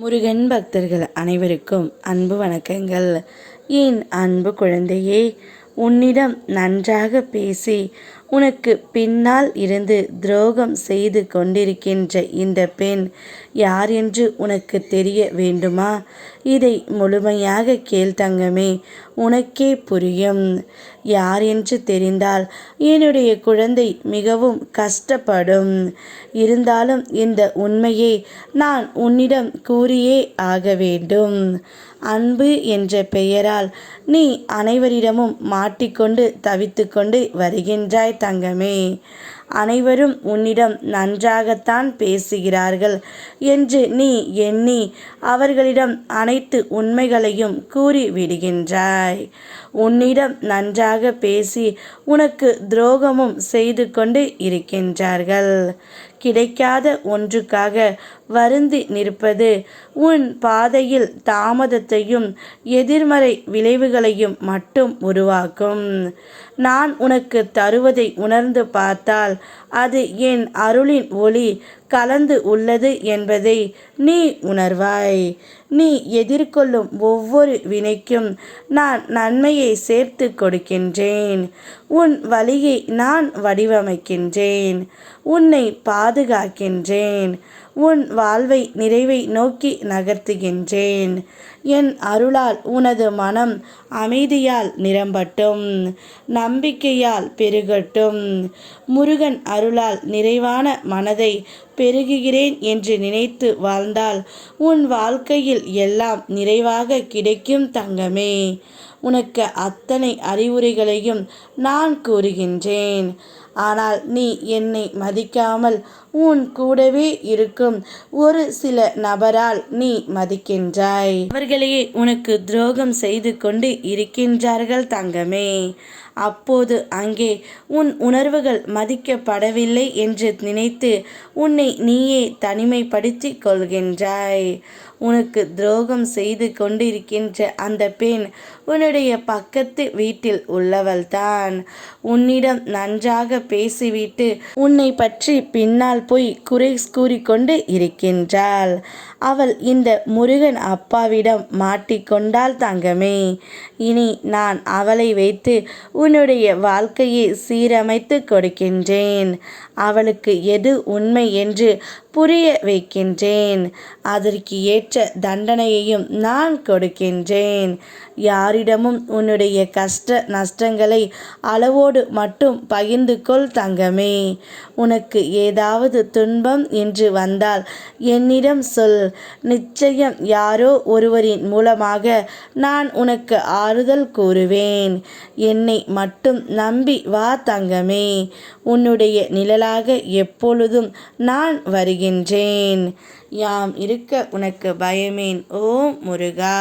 முருகன் பக்தர்கள் அனைவருக்கும் அன்பு வணக்கங்கள். என் அன்பு குழந்தையே உன்னிடம் நன்றாக பேசி உனக்கு பின்னால் இருந்து துரோகம் செய்து கொண்டிருக்கின்ற இந்த பெண் யார் என்று உனக்கு தெரிய வேண்டுமா? இதை முழுமையாக கேள் தங்கமே உனக்கே புரியும். யார் என்று தெரிந்தால் என்னுடைய குழந்தை மிகவும் கஷ்டப்படும். இருந்தாலும் இந்த உண்மையை நான் உன்னிடம் கூறியே ஆக வேண்டும். அன்பு என்ற பெயரால் நீ அனைவரிடமும் மாட்டிக்கொண்டு தவித்து கொண்டு வருகின்றாய் தங்கமே. அனைவரும் உன்னிடம் நன்றாகத்தான் பேசுகிறார்கள் என்று நீ எண்ணி அவர்களிடம் அனைத்து உண்மைகளையும் கூறி விடுகின்றாய் உன்னிடம் நன்றாக பேசி உனக்கு துரோகமும் செய்து கொண்டு இருக்கின்றார்கள். கிடைக்காத ஒன்றுக்காக வருந்தி நிற்பது உன் பாதையில் தாமதத்தையும் எதிர்மறை விளைவுகளையும் மட்டும் உருவாக்கும். நான் உனக்கு தருவதை உணர்ந்து பார்த்தால் அது என் அருளின் ஒளி கலந்து உள்ளது என்பதை நீ உணர்வாய். நீ எதிர்கொள்ளும் ஒவ்வொரு வினைக்கும் நான் நன்மையை சேர்த்து கொடுக்கின்றேன். உன் வழியை நான் வடிவமைக்கின்றேன். உன்னை பாதுகாக்கின்றேன். உன் வாழ்வை நிறைவை நோக்கி நகர்த்துகின்றேன். என் அருளால் உனது மனம் அமைதியால் நிரம்பட்டும். நம்பிக்கையால் பெருகட்டும். முருகன் அருளால் நிறைவான மனதை பெருகுகிறேன் என்று நினைத்து வாழ்ந்தால் உன் வாழ்க்கையில் எல்லாம் நிறைவாக கிடைக்கும் தங்கமே. உனக்கு அத்தனை அறிவுரைகளையும் நான் கூறுகின்றேன். ஆனால் நீ என்னை மதிக்காமல் உன் கூடவே இருக்கும் ஒரு சில நபரால் நீ மதிக்கின்றாய். அவர்களையே உனக்கு துரோகம் செய்து கொண்டு இருக்கின்றார்கள் தங்கமே. அப்போது அங்கே உன் உணர்வுகள் மதிக்கப்படவில்லை என்று நினைத்து உன்னை நீயே தனிமைப்படுத்தி கொள்கின்றாய். உனக்கு துரோகம் செய்து கொண்டிருக்கின்ற அந்த பெண் உன்னுடைய பக்கத்து வீட்டில் உள்ளவள்தான். உன்னிடம் நன்றாக பேசிவிட்டு உன்னை பற்றி பின்னால் போய் குறை கூறிக்கொண்டு இருக்கின்றாள். அவள் இந்த முருகன் அப்பாவிடம் மாட்டிக்கொண்டால் தங்கமே. இனி நான் அவளை வைத்து உன்னுடைய வாழ்க்கையை சீரமைத்து கொடுக்கின்றேன். அவளுக்கு எது உண்மை என்று புரிய வைக்கின்றேன். அதற்கு ஏற்ற தண்டனையையும் நான் கொடுக்கின்றேன். யாரிடமும் உன்னுடைய கஷ்ட நஷ்டங்களை அளவோடு மட்டும் பகிர்ந்து கொள் தங்கமே. உனக்கு ஏதாவது துன்பம் என்று வந்தால் என்னிடம் சொல். நிச்சயம் யாரோ ஒருவரின் மூலமாக நான் உனக்கு ஆறுதல் கூறுவேன். என்னை மட்டும் நம்பி வா தங்கமே. உன்னுடைய நிழலாக எப்பொழுதும் நான் வருகின்றேன். யாம் இருக்க உனக்கு பயமேன் ஓ முருகா.